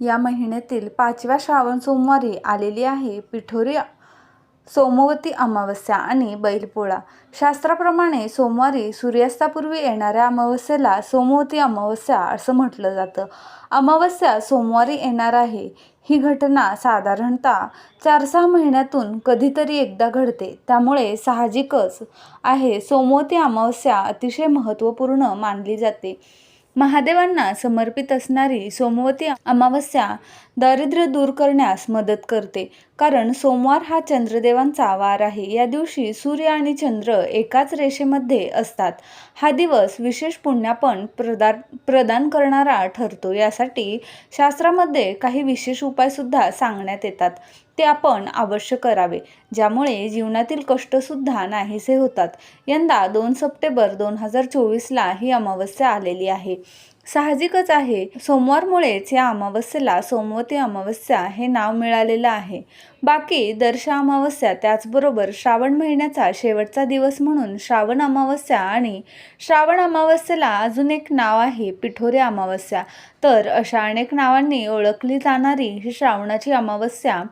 या महिन्यातील पाचव्या श्रावण सोमवारी आलेली आहे पिठोरी सोमवती अमावस्या आणि बैलपोळा. शास्त्राप्रमाणे सोमवारी सूर्यास्तापूर्वी येणाऱ्या अमावस्येला सोमवती अमावस्या असं म्हटलं जातं. अमावस्या सोमवारी येणार आहे. ही घटना साधारणतः चार सहा महिन्यातून कधीतरी एकदा घडते. त्यामुळे साहजिकच आहे सोमवती अमावस्या अतिशय महत्त्वपूर्ण मानली जाते. महादेवांना समर्पित असणारी सोमवती अमावस्या दारिद्र्य दूर करण्यास मदत करते. कारण सोमवार हा चंद्रदेवांचा वार आहे. या दिवशी सूर्य आणि चंद्र एकाच रेषेमध्ये असतात. हा दिवस विशेष पुण्यापण प्रदान प्रदान करणारा ठरतो. यासाठी शास्त्रामध्ये काही विशेष उपायसुद्धा सांगण्यात येतात. ते आपण अवश्य करावे. ज्यामुळे जीवनातील कष्टसुद्धा नाहीसे होतात. यंदा दोन सप्टेंबर दोन हजार चोवीसला ही अमावस्या आलेली आहे. साहजिकच आहे. सोमवारमुळेच या अमावस्येला सोमवती अमावस्या हे नाव मिळालेलं आहे. बाकी दर्श अमावस्या त्याचबरोबर श्रावण महिन्याचा शेवटचा दिवस म्हणून श्रावण अमावस्या आणि श्रावण अमावस्येला अजून एक नाव आहे पिठोरी अमावस्या. तर अशा अनेक नावांनी ओळखली जाणारी ही श्रावणाची अमावस्या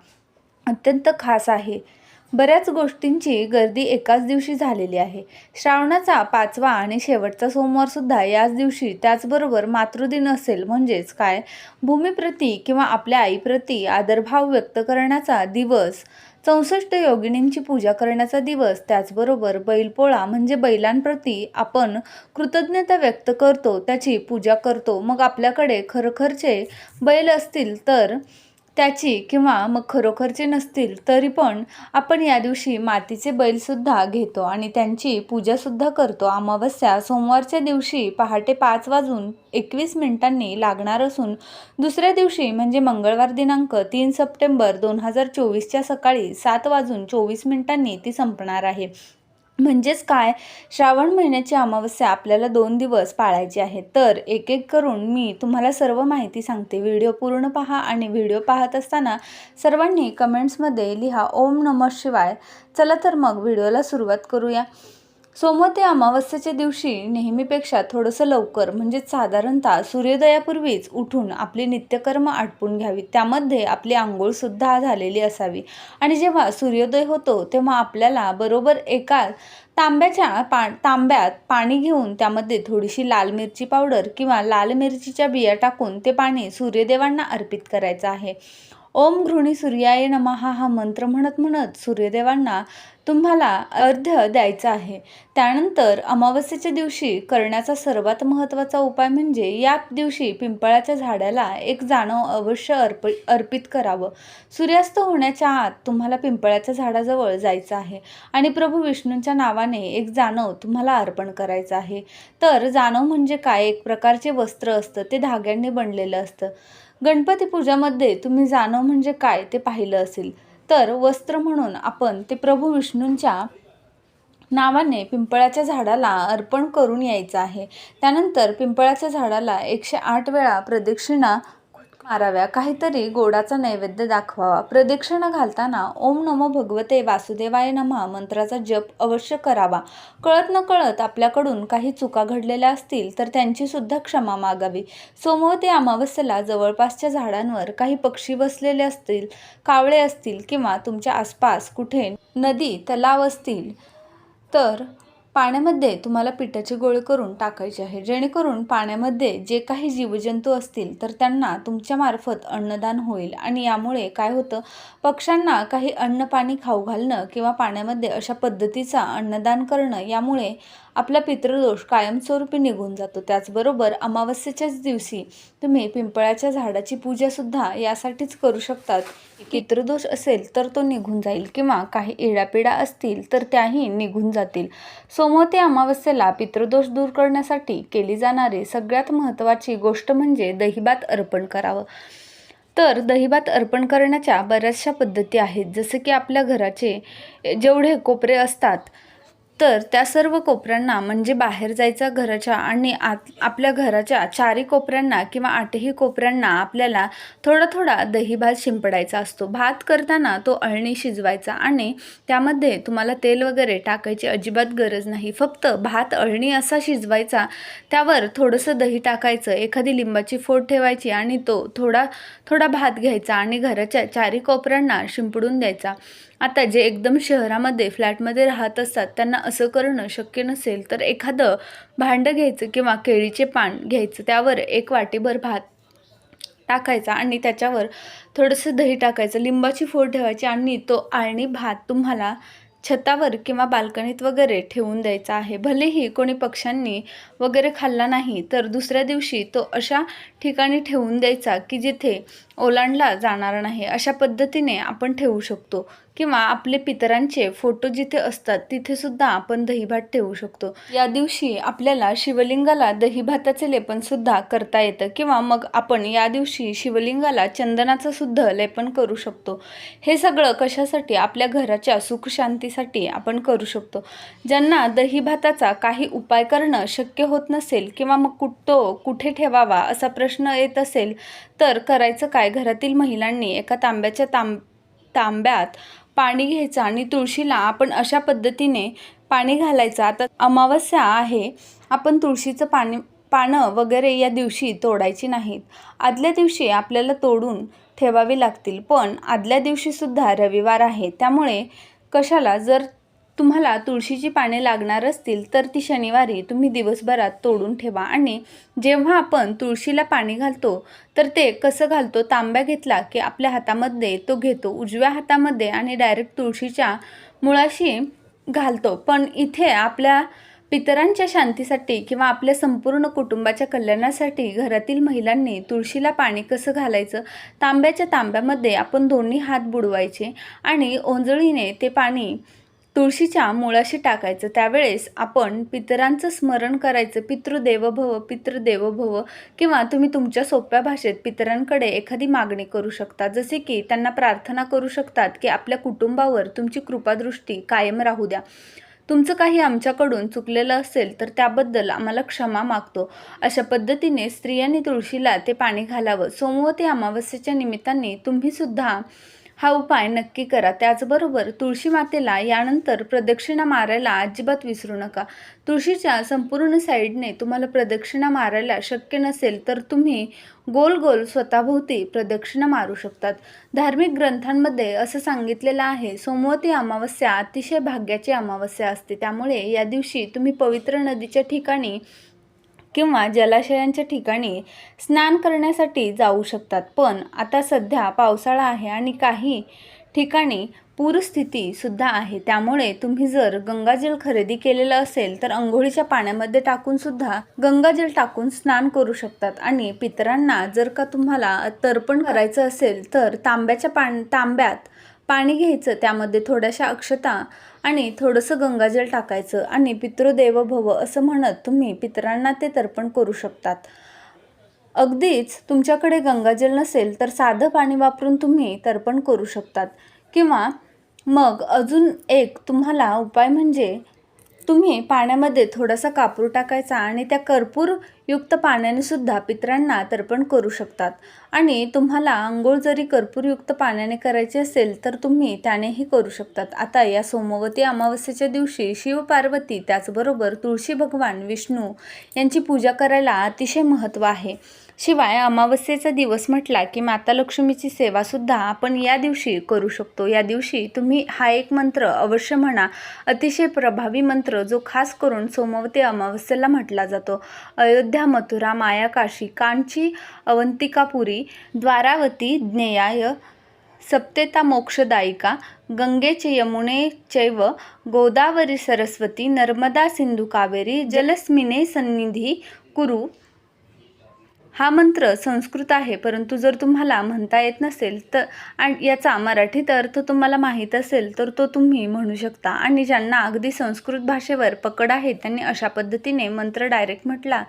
अत्यंत खास आहे. बऱ्याच गोष्टींची गर्दी एकाच दिवशी झालेली आहे. श्रावणाचा पाचवा आणि शेवटचा सोमवारसुद्धा याच दिवशी त्याचबरोबर मातृदिन असेल म्हणजेच काय? भूमीप्रती किंवा आपल्या आईप्रती आदरभाव व्यक्त करण्याचा दिवस चौसष्ट योगिनींची पूजा करण्याचा दिवस त्याचबरोबर बैलपोळा म्हणजे बैलांप्रती आपण कृतज्ञता व्यक्त करतो त्याची पूजा करतो. मग आपल्याकडे खरोखरचे बैल असतील तर त्याची किंवा मग खरोखरचे नसतील तरी पण आपण या दिवशी मातीचे बैलसुद्धा घेतो आणि त्यांची पूजासुद्धा करतो. अमावस्या सोमवारच्या दिवशी पहाटे पाच वाजून एकवीस मिनिटांनी लागणार असून दुसऱ्या दिवशी म्हणजे मंगळवार दिनांक तीन सप्टेंबर दोन हजार चोवीसच्या सकाळी सात वाजून चोवीस मिनिटांनी ती संपणार आहे. म्हणजेच काय? श्रावण महिन्याची अमावस्या आपल्याला दोन दिवस पाळायची आहे. तर एक एक करून मी तुम्हाला सर्व माहिती सांगते. व्हिडिओ पूर्ण पहा आणि व्हिडिओ पाहत असताना सर्वांनी कमेंट्समध्ये लिहा ओम नमः शिवाय. चला तर मग व्हिडिओला सुरुवात करूया. सोमवती अमावस्येच्या दिवशी नेहमीपेक्षा थोडंसं लवकर म्हणजेच साधारणतः सूर्योदयापूर्वीच उठून आपली नित्यकर्म आटपून घ्यावी. त्यामध्ये आपली आंघोळसुद्धा झालेली असावी. आणि जेव्हा सूर्योदय होतो तेव्हा आपल्याला बरोबर एका तांब्याच्या पा तांब्यात पाणी घेऊन त्यामध्ये थोडीशी लाल मिरची पावडर किंवा लाल मिरचीच्या बिया टाकून ते पाणी सूर्यदेवांना अर्पित करायचं आहे. ओम घृणी सूर्याय नमः हा मंत्र म्हणत म्हणत सूर्यदेवांना तुम्हाला अर्ध्य द्यायचा आहे. त्यानंतर अमावस्येच्या दिवशी करण्याचा सर्वात महत्त्वाचा उपाय म्हणजे या दिवशी पिंपळाच्या झाडाला एक जाणं अवश्य अर्प अर्पित करावं. सूर्यास्त होण्याच्या आत तुम्हाला पिंपळाच्या झाडाजवळ जायचं आहे आणि प्रभू विष्णूंच्या नावाने एक जाणव तुम्हाला अर्पण करायचं आहे. तर जाणव म्हणजे काय? एक प्रकारचे वस्त्र असतं ते धाग्यांनी बनलेलं असतं. गणपती पूजामध्ये तुम्ही जाणव म्हणजे काय ते पाहिलं असेल. तर वस्त्र म्हणून आपण ते प्रभू विष्णूंच्या नावाने पिंपळाच्या झाडाला अर्पण करून यायचं आहे. त्यानंतर पिंपळाच्या झाडाला एकशे आठ वेळा प्रदक्षिणा माराव्या. काहीतरी गोडाचा नैवेद्य दाखवावा. प्रदक्षिणा घालताना ओम नमो भगवते वासुदेवाय नमः मंत्राचा जप अवश्य करावा. कळत न कळत आपल्याकडून काही चुका घडलेल्या असतील तर त्यांची सुद्धा क्षमा मागावी. सोमवती अमावस्येला जवळपासच्या झाडांवर काही पक्षी बसलेले असतील कावळे असतील किंवा तुमच्या आसपास कुठे नदी तलाव असतील तर पाण्यामध्ये तुम्हाला पिठाची गोळी करून टाकायची आहे. जेणेकरून पाण्यामध्ये जे काही जीवजंतू असतील तर त्यांना तुमच्यामार्फत अन्नदान होईल. आणि यामुळे काय होतं पक्ष्यांना काही अन्न पाणी खाऊ घालणं किंवा पाण्यामध्ये अशा पद्धतीचा अन्नदान करणं यामुळे आपला पितृदोष कायमस्वरूपी निघून जातो. त्याचबरोबर अमावस्येच्याच दिवशी तुम्ही पिंपळाच्या झाडाची पूजासुद्धा यासाठीच करू शकतात. पितृदोष असेल तर तो निघून जाईल किंवा काही इडापिडा असतील तर त्याही निघून जातील. सोमवती अमावस्येला पितृदोष दूर करण्यासाठी केली जाणारी सगळ्यात महत्त्वाची गोष्ट म्हणजे दहीभात अर्पण करावं. तर दहीभात अर्पण करण्याच्या बऱ्याचशा पद्धती आहेत. जसं की आपल्या घराचे जेवढे कोपरे असतात तर त्या सर्व कोपऱ्यांना म्हणजे बाहेर जायचा घराच्या आणि आत आपल्या घराच्या चारी कोपऱ्यांना किंवा आठही कोपऱ्यांना आपल्याला थोडा थोडा दही भात शिंपडायचा असतो. भात करताना तो अळणी शिजवायचा आणि त्यामध्ये तुम्हाला तेल वगैरे टाकायची अजिबात गरज नाही. फक्त भात अळणी असा शिजवायचा त्यावर थोडंसं दही टाकायचं एखादी लिंबाची फोड ठेवायची आणि तो थोडा थोडा भात घ्यायचा आणि घराच्या चारी कोपऱ्यांना शिंपडून द्यायचा. आता जे एकदम शहरामध्ये फ्लॅटमध्ये राहत असतात त्यांना असं करणं शक्य नसेल तर एखादं भांडं घ्यायचं किंवा केळीचे पान घ्यायचं त्यावर एक वाटीभर भात टाकायचा आणि त्याच्यावर थोडंसं दही टाकायचं लिंबाची फोड ठेवायची आणि तो आळणी भात तुम्हाला छतावर किंवा बाल्कनीत वगैरे ठेवून द्यायचा आहे. भलेही कोणी पक्ष्यांनी वगैरे खाल्ला नाही तर दुसऱ्या दिवशी तो अशा ठिकाणी ठेवून द्यायचा की जिथे ओलांडला जाणार नाही. अशा पद्धतीने आपण ठेवू शकतो. किंवा आपले पितरांचे फोटो जिथे असतात तिथे सुद्धा आपण दहीभात ठेवू शकतो. या दिवशी आपल्याला शिवलिंगाला दहीभाताचे लेपन सुद्धा करता येतं किंवा मग आपण या दिवशी शिवलिंगाला चंदनाचं सुद्धा लेपन करू शकतो. हे सगळं कशासाठी? आपल्या घराच्या सुखशांतीसाठी आपण करू शकतो. ज्यांना दहीभाताचा काही उपाय करणं शक्य होत नसेल किंवा मग कुठ तो कुठे ठेवावा असा प्रश्न येत असेल तर करायचं काय? घरातील महिलांनी एका तांब्याच्या तांब तांब्यात पाणी घ्यायचं आणि तुळशीला आपण अशा पद्धतीने पाणी घालायचं. आता अमावस्या आहे. आपण तुळशीचं पाणी पानं वगैरे या दिवशी तोडायची नाहीत. आदल्या दिवशी आपल्याला तोडून ठेवावी लागतील. पण आदल्या दिवशीसुद्धा रविवार आहे. त्यामुळे कशाला जर तुम्हाला तुळशीची पाने लागणार असतील तर ती शनिवारी तुम्ही दिवसभरात तोडून ठेवा. आणि जेव्हा आपण तुळशीला पाणी घालतो तर ते कसं घालतो? तांब्या घेतला की आपल्या हातामध्ये तो घेतो. उजव्या हातामध्ये आणि डायरेक्ट तुळशीच्या मुळाशी घालतो. पण इथे आपल्या पितरांच्या शांतीसाठी किंवा आपल्या संपूर्ण कुटुंबाच्या कल्याणासाठी घरातील महिलांनी तुळशीला पाणी कसं घालायचं? तांब्याच्या तांब्यामध्ये आपण दोन्ही हात बुडवायचे आणि ओंजळीने ते पाणी तुळशीच्या मुळाशी टाकायचं. त्यावेळेस आपण पितरांचं स्मरण करायचं. पितृदेव भव पितृदेव भव किंवा तुम्ही तुमच्या सोप्या भाषेत पितरांकडे एखादी मागणी करू शकता. जसे की त्यांना प्रार्थना करू शकतात की आपल्या कुटुंबावर तुमची कृपादृष्टी कायम राहू द्या. तुमचं काही आमच्याकडून चुकलेलं असेल तर त्याबद्दल आम्हाला क्षमा मागतो. अशा पद्धतीने स्त्रियांनी तुळशीला ते पाणी घालावं. सोमवती अमावस्येच्या निमित्ताने तुम्हीसुद्धा हा उपाय नक्की करा. त्याचबरोबर तुळशी मातेला यानंतर प्रदक्षिणा मारायला अजिबात विसरू नका. तुळशीच्या संपूर्ण साईडने तुम्हाला प्रदक्षिणा मारायला शक्य नसेल तर तुम्ही गोल गोल स्वतःभोवती प्रदक्षिणा मारू शकतात. धार्मिक ग्रंथांमध्ये असं सांगितलेलं आहे सोमवती अमावस्या अतिशय भाग्याची अमावस्या असते. त्यामुळे या दिवशी तुम्ही पवित्र नदीच्या ठिकाणी किंवा जलाशयांच्या ठिकाणी स्नान करण्यासाठी जाऊ शकतात. पण आता सध्या पावसाळा आहे आणि काही ठिकाणी पूरस्थितीसुद्धा आहे. त्यामुळे तुम्ही जर गंगाजल खरेदी केलेलं असेल तर अंघोळीच्या पाण्यामध्ये टाकून सुद्धा गंगाजल टाकून स्नान करू शकतात. आणि पितरांना जर का तुम्हाला तर्पण करायचं असेल तर तांब्याच्या पाण तांब्यात पाणी घ्यायचं त्यामध्ये थोड्याशा अक्षता आणि थोडंसं गंगाजल टाकायचं आणि पितृदेव भव असं म्हणत तुम्ही पितरांना ते तर्पण करू शकतात. अगदीच तुमच्याकडे गंगाजल नसेल तर साधं पाणी वापरून तुम्ही तर्पण करू शकतात. किंवा मग अजून एक तुम्हाला उपाय म्हणजे तुम्ही पाण्यामध्ये थोडासा कापूर टाकायचा आणि त्या युक्त पाण्याने सुद्धा पितरांना तर्पण करू शकतात. आणि तुम्हाला आंघोळ जरी कर्पूरयुक्त पाण्याने करायची असेल तर तुम्ही त्यानेही करू शकतात. आता या सोमवती अमावस्येच्या दिवशी शिवपार्वती त्याचबरोबर तुळशी भगवान विष्णू यांची पूजा करायला अतिशय महत्त्व आहे. शिवाय अमावस्येचा दिवस म्हटला की माता लक्ष्मीची सेवासुद्धा आपण या दिवशी करू शकतो. या दिवशी तुम्ही हा एक मंत्र अवश्य म्हणा. अतिशय प्रभावी मंत्र जो खास करून सोमवती अमावस्येला म्हटला जातो. अयोध्या मथुरा मायाकाशी कांची अवंतिकापुरी द्वारावती ज्ञेयाय सप्तेता मोक्षदायिका गंगेचे यमुने चैव गोदावरी सरस्वती नर्मदा सिंधू कावेरी जलस्मिने सन्निधी कुरु हा मंत्र संस्कृत आहे परंतु जर तुम्हाला म्हणता येत नसेल तर आणि याचा मराठीत अर्थ तुम्हाला माहीत असेल तर तो तुम्ही म्हणू शकता. आणि ज्यांना अगदी संस्कृत भाषेवर पकड आहे त्यांनी अशा पद्धतीने मंत्र डायरेक्ट म्हटला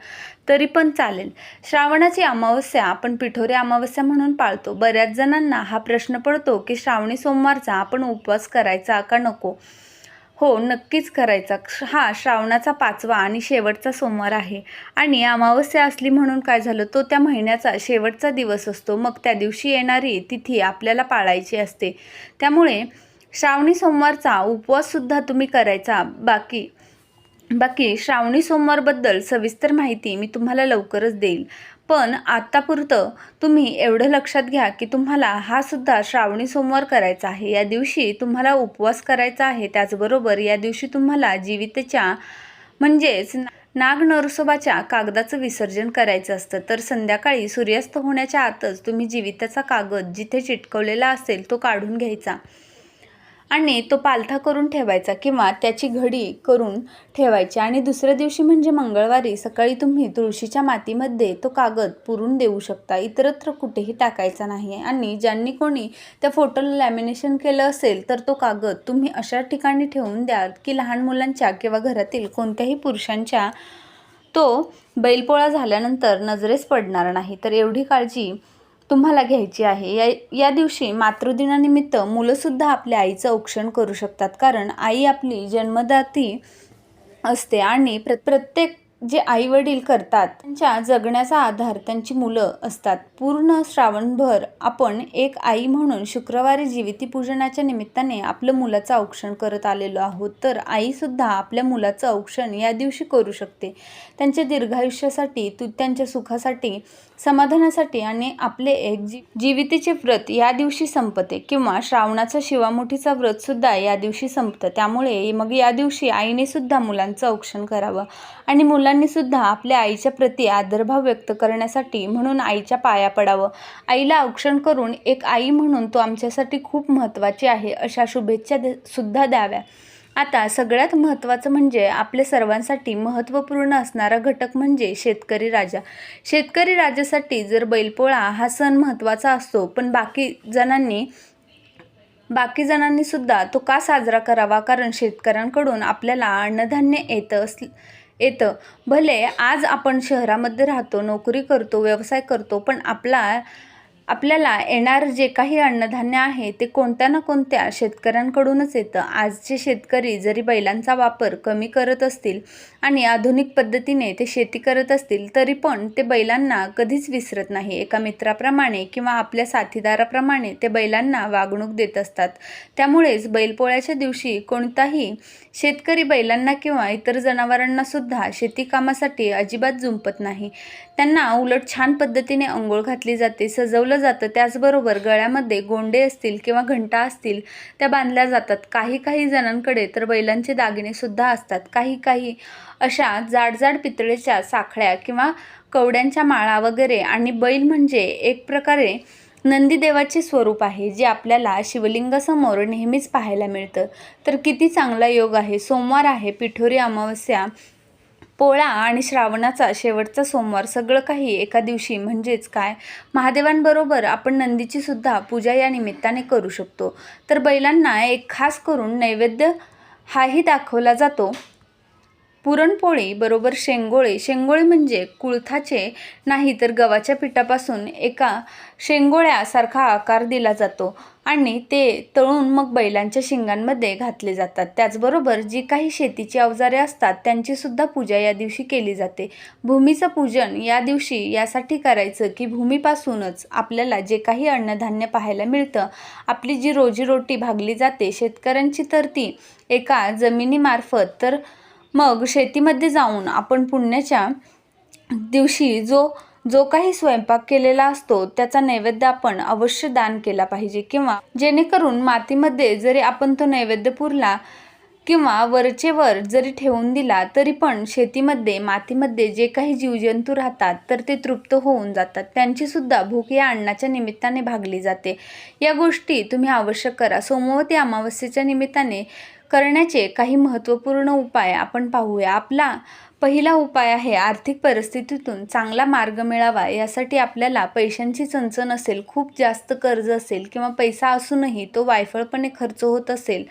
तरी पण चालेल. श्रावणाची अमावस्या आपण पिठोरी अमावस्या म्हणून पाळतो. बऱ्याच जणांना हा प्रश्न पडतो की श्रावणी सोमवारचा आपण उपवास करायचा का नको? हो नक्कीच करायचा. हा श्रावणाचा पाचवा आणि शेवटचा सोमवार आहे. आणि अमावस्या असली म्हणून काय झालं? तो त्या महिन्याचा शेवटचा दिवस असतो. मग त्या दिवशी येणारी तिथी आपल्याला पाळायची असते. त्यामुळे श्रावणी सोमवारचा उपवाससुद्धा तुम्ही करायचा. बाकी बाकी श्रावणी सोमवारबद्दल सविस्तर माहिती मी तुम्हाला लवकरच देईल. पण आत्तापुरतं तुम्ही एवढं लक्षात घ्या की तुम्हाला हा सुद्धा श्रावणी सोमवार करायचा आहे. या दिवशी तुम्हाला उपवास करायचा आहे. त्याचबरोबर या दिवशी तुम्हाला जीवितच्या म्हणजेच नाग नरसोबाच्या कागदाचं विसर्जन करायचं असतं. तर संध्याकाळी सूर्यास्त होण्याच्या आतच तुम्ही जीविताचा कागद जिथे चिटकवलेला असेल तो काढून घ्यायचा. आणि तो पालथा करून ठेवायचा किंवा त्याची घडी करून ठेवायची. आणि दुसऱ्या दिवशी म्हणजे मंगळवारी सकाळी तुम्ही तुळशीच्या मातीमध्ये तो कागद पुरून देऊ शकता. इतरत्र कुठेही टाकायचा नाही आणि ज्यांनी कोणी त्या फोटोला लॅमिनेशन केलं असेल तर तो कागद तुम्ही अशा ठिकाणी ठेवून द्याल की लहान मुलांच्या किंवा घरातील कोणत्याही पुरुषांच्या तो बैलपोळा झाल्यानंतर नजरेस पडणार नाही. तर एवढी काळजी तुम्हाला घ्यायची आहे. या या दिवशी मातृदिनानिमित्त मुलंसुद्धा आपल्या आईचं औक्षण करू शकतात. कारण आई आपली जन्मदाती असते आणि प्र प्रत्येक जे आई वडील करतात त्यांच्या जगण्याचा आधार त्यांची मुलं असतात. पूर्ण श्रावणभर आपण एक आई म्हणून शुक्रवारी जीविती पूजनाच्या निमित्ताने आपलं मुलाचं औक्षण करत आलेलो आहोत. तर आईसुद्धा आपल्या मुलाचं औक्षण या दिवशी करू शकते. त्यांच्या दीर्घायुष्यासाठी तू त्यांच्या सुखासाठी समाधानासाठी आणि आपले एक जी जीवितेचे व्रत या दिवशी संपते किंवा श्रावणाचा शिवामुठीचा व्रतसुद्धा या दिवशी संपतं. त्यामुळे मग या दिवशी आईने सुद्धा मुलांचं औक्षण करावं आणि मुलांनी सुद्धा आपल्या आईच्या प्रती आदरभाव व्यक्त करण्यासाठी म्हणून आईच्या पाया पडावं. आईला औक्षण करून एक आई म्हणून तो आमच्यासाठी खूप महत्त्वाची आहे अशा शुभेच्छा दे सुद्धा द्याव्या. आता सगळ्यात महत्त्वाचं म्हणजे आपल्या सर्वांसाठी महत्त्वपूर्ण असणारा घटक म्हणजे शेतकरी राजा. शेतकरी राजासाठी जर बैलपोळा हा सण महत्त्वाचा असतो पण बाकी जणांनी बाकी जणांनी सुद्धा तो का साजरा करावा? कारण शेतकऱ्यांकडून आपल्याला अन्नधान्य येतं अस येतं. भले आज आपण शहरामध्ये राहतो नोकरी करतो व्यवसाय करतो पण आपला आपल्याला येणारं जे काही अन्नधान्य आहे ते कोणत्या ना कोणत्या शेतकऱ्यांकडूनच येतं. आजचे शेतकरी जरी बैलांचा वापर कमी करत असतील आणि आधुनिक पद्धतीने ते शेती करत असतील तरी पण ते बैलांना कधीच विसरत नाही. एका मित्राप्रमाणे किंवा आपल्या साथीदाराप्रमाणे ते बैलांना वागणूक देत असतात. त्यामुळेच बैलपोळ्याच्या दिवशी कोणताही शेतकरी बैलांना किंवा इतर जनावरांना सुद्धा शेती कामासाठी अजिबात जुंपत नाही. त्यांना उलट छान पद्धतीने अंघोळ घातली जाते सजवलं जातं. त्याचबरोबर गळ्यामध्ये गोंडे असतील किंवा घंटा असतील त्या बांधल्या जातात. काही काही जणांकडे तर बैलांचे दागिने सुद्धा असतात. काही काही अशा जाडजाड पितळेच्या साखळ्या किंवा कवड्यांच्या माळा वगैरे आणि बैल म्हणजे एक प्रकारे नंदीदेवाचे स्वरूप आहे जे आपल्याला शिवलिंगासमोर नेहमीच पाहायला मिळतं. तर किती चांगला योग आहे. सोमवार आहे पिठोरी अमावस्या पोळा आणि श्रावणाचा शेवटचा सोमवार. सगळं काही एका दिवशी म्हणजेच काय? महादेवांबरोबर आपण नंदीची सुद्धा पूजा या निमित्ताने करू शकतो. तर बैलांना एक खास करून नैवेद्य हाही दाखवला जातो. पुरणपोळी बरोबर शेंगोळे. शेंगोळे म्हणजे कुळथाचे नाही तर गव्हाच्या पिठापासून एका शेंगोळ्यासारखा आकार दिला जातो आणि ते तळून मग बैलांच्या शिंगांमध्ये घातले जातात. त्याचबरोबर जी काही शेतीची अवजारे असतात त्यांचीसुद्धा पूजा या दिवशी केली जाते. भूमीचं पूजन या दिवशी यासाठी करायचं की भूमीपासूनच आपल्याला जे काही अन्नधान्य पाहायला मिळतं आपली जी रोजीरोटी भागली जाते शेतकऱ्यांची तर ती एका जमिनीमार्फत तर मग शेतीमध्ये जाऊन आपण पुण्याच्या दिवशी जो जो काही स्वयंपाक केलेला असतो त्याचा नैवेद्य आपण अवश्य दान केला पाहिजे. किंवा जेणेकरून मातीमध्ये जरी आपण तो नैवेद्य पुरला किंवा वरचे वर जरी ठेवून दिला तरी पण शेतीमध्ये मातीमध्ये जे काही जीवजंतू राहतात तर ते तृप्त होऊन जातात. त्यांचीसुद्धा भूक या अन्नाच्या निमित्ताने भागली जाते. या गोष्टी तुम्ही आवश्यक करा. सोमवती अमावस्येच्या निमित्ताने करण्याचे काही महत्त्वपूर्ण उपाय आपण पाहूया. आपला पहिला उपाय आहे आर्थिक परिस्थितीतून चांगला मार्ग मिळावा. यासाठी आपल्याला पैशांची चणचण असेल खूप जास्त कर्ज असेल किंवा पैसा असूनही तो वायफळपणे खर्च होत असेल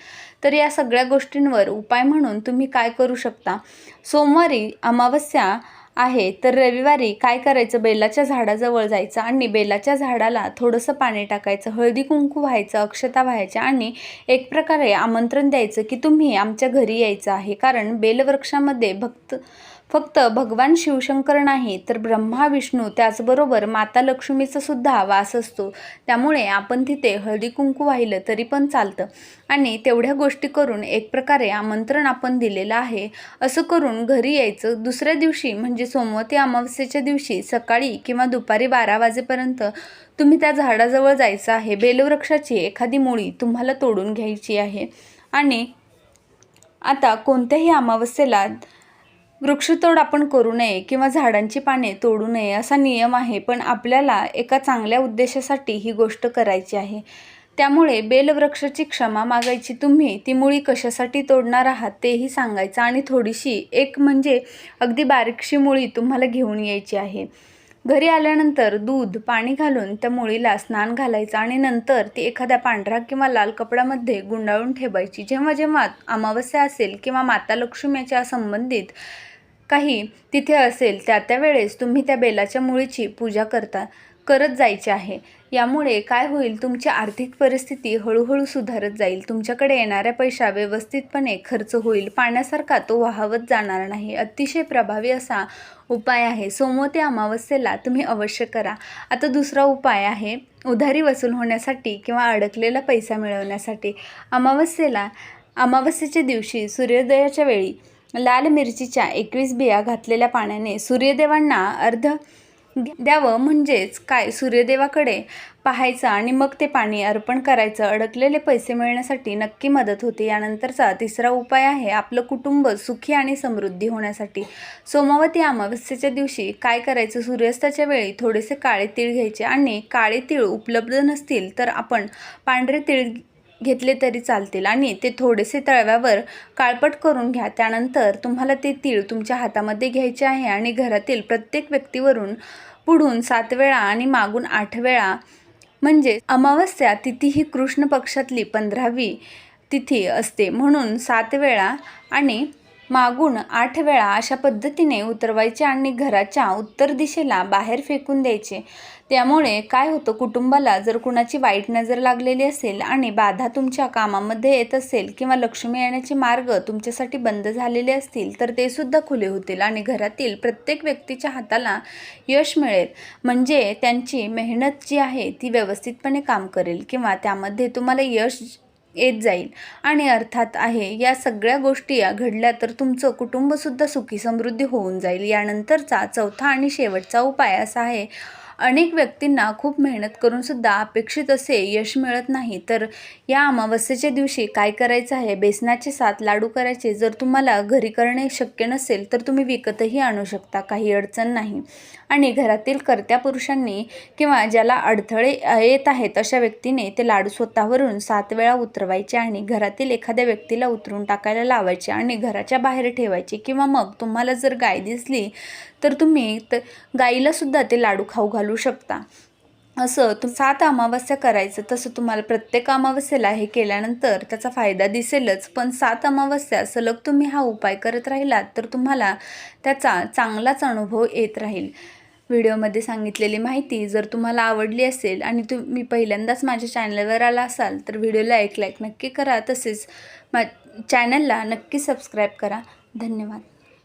तर या सगळ्या गोष्टींवर उपाय म्हणून तुम्ही काय करू शकता? सोमवारी अमावस्या आहे. तर रविवारी काय करायचं? बेलाच्या झाडाजवळ जायचं आणि बेलाच्या झाडाला थोडंसं पाणी टाकायचं हळदी कुंकू व्हायचं अक्षता व्हायच्या आणि एक प्रकारे आमंत्रण द्यायचं की तुम्ही आमच्या घरी यायचं आहे. कारण बेलवृक्षामध्ये भक्त फक्त भगवान शिवशंकर नाही तर ब्रह्मा विष्णू त्याचबरोबर माता लक्ष्मीचा सुद्धा वास असतो. त्यामुळे आपण तिथे हळदी कुंकू वाहिलं तरी पण चालतं. आणि तेवढ्या गोष्टी करून एक प्रकारे आमंत्रण आपण दिलेलं आहे. असं करून घरी यायचं. दुसऱ्या दिवशी म्हणजे सोमवती अमावस्येच्या दिवशी सकाळी किंवा दुपारी बारा वाजेपर्यंत तुम्ही त्या झाडाजवळ जायचं आहे. बेलवृक्षाची एखादी मुळी तुम्हाला तोडून घ्यायची आहे. आणि आता कोणत्याही अमावस्येला वृक्षतोड आपण करू नये किंवा झाडांची पाने तोडू नये असा नियम आहे पण आपल्याला एका चांगल्या उद्देशासाठी ही गोष्ट करायची आहे. त्यामुळे बेलवृक्षाची क्षमा मागायची तुम्ही ती मुळी कशासाठी तोडणार आहात तेही सांगायचं आणि थोडीशी एक म्हणजे अगदी बारीकशी मुळी तुम्हाला घेऊन यायची आहे. घरी आल्यानंतर दूध पाणी घालून त्या मुळीला स्नान घालायचं आणि नंतर ती एखाद्या पांढरा किंवा लाल कपड्यामध्ये गुंडाळून ठेवायची. जेव्हा जेव्हा अमावस्या असेल किंवा माता लक्ष्मीच्या संबंधित काही तिथे असेल त्या त्या वेळेस तुम्ही त्या बेलाच्या मुळीची पूजा करता करत जायचे आहे. यामुळे काय होईल तुमची आर्थिक परिस्थिती हळूहळू सुधारत जाईल. तुमच्याकडे येणाऱ्या पैसा व्यवस्थितपणे खर्च होईल. पाण्यासारखा तो वाहवत जाणार नाही. अतिशय प्रभावी असा उपाय आहे. सोमवती अमावस्येला तुम्ही अवश्य करा. आता दुसरा उपाय आहे उधारी वसूल होण्यासाठी किंवा अडकलेला पैसा मिळवण्यासाठी. अमावस्येला अमावस्येच्या दिवशी सूर्योदयाच्या वेळी लाल मिरचीच्या एकवीस बिया घातलेल्या पाण्याने सूर्यदेवांना अर्ध द्यावं म्हणजेच काय? सूर्यदेवाकडे पाहायचं आणि मग ते पाणी अर्पण करायचं. अडकलेले पैसे मिळण्यासाठी नक्की मदत होते. यानंतरचा तिसरा उपाय आहे आपलं कुटुंब सुखी आणि समृद्धी होण्यासाठी. सोमावती अमावस्येच्या दिवशी काय करायचं? सूर्यास्ताच्या वेळी थोडेसे काळे तीळ घ्यायचे आणि काळे तीळ उपलब्ध नसतील तर आपण पांढरे तीळ घेतले तरी चालतील. आणि ते थोडेसे तळव्यावर काळपट करून घ्या. त्यानंतर तुम्हाला ते तीळ तुमच्या हातामध्ये घ्यायचे आहे आणि घरातील प्रत्येक व्यक्तीवरून पुढून सात वेळा आणि मागून आठ वेळा म्हणजे अमावस्या तिथी ही कृष्ण पक्षातली पंधरावी तिथी असते. म्हणून सात वेळा आणि मागून आठ वेळा अशा पद्धतीने उतरवायचे आणि घराच्या उत्तर दिशेला बाहेर फेकून द्यायचे. त्यामुळे काय होतं कुटुंबाला जर कुणाची वाईट नजर लागलेली असेल आणि बाधा तुमच्या कामामध्ये येत असेल किंवा लक्ष्मी येण्याचे मार्ग तुमच्यासाठी बंद झालेले असतील तर ते सुद्धा खुले होतील आणि घरातील प्रत्येक व्यक्तीच्या हाताला यश मिळेल. म्हणजे त्यांची मेहनत जी आहे ती व्यवस्थितपणे काम करेल किंवा त्यामध्ये तुम्हाला यश येत जाईल. आणि अर्थात आहे या सगळ्या गोष्टी या घडल्या तर तुमचं कुटुंबसुद्धा सुखी समृद्धी होऊन जाईल. यानंतरचा चौथा आणि शेवटचा उपाय असा आहे अनेक व्यक्तींना खूप मेहनत करूनसुद्धा अपेक्षित असे यश मिळत नाही. तर या अमावस्येच्या दिवशी काय करायचं आहे? बेसनाचे सात लाडू करायचे. जर तुम्हाला घरी करणे शक्य नसेल तर तुम्ही विकतही आणू शकता. काही अडचण नाही. आणि घरातील कर्त्या पुरुषांनी किंवा ज्याला अडथळे येत आहेत अशा व्यक्तीने ते लाडू स्वतःवरून सात वेळा उतरवायचे आणि घरातील एखाद्या व्यक्तीला उतरून टाकायला लावायचे आणि घराच्या बाहेर ठेवायचे. किंवा मग तुम्हाला जर गाय दिसली तर तुम्ही तर गाईलासुद्धा ते लाडू खाऊ घाल घालू शकता. असं तुम सात अमावस्या करायचं तसं तुम्हाला प्रत्येक अमावस्येला हे केल्यानंतर त्याचा फायदा दिसेलच. पण सात अमावस्या सलग तुम्ही हा उपाय करत राहिलात तर तुम्हाला त्याचा चांगलाच अनुभव येत राहील. व्हिडिओमध्ये सांगितलेली माहिती जर तुम्हाला आवडली असेल आणि तुम्ही पहिल्यांदाच माझ्या चॅनलवर आला असाल तर व्हिडिओला एक लाईक नक्की करा. तसेच मा चॅनलला नक्की सबस्क्राईब करा. धन्यवाद.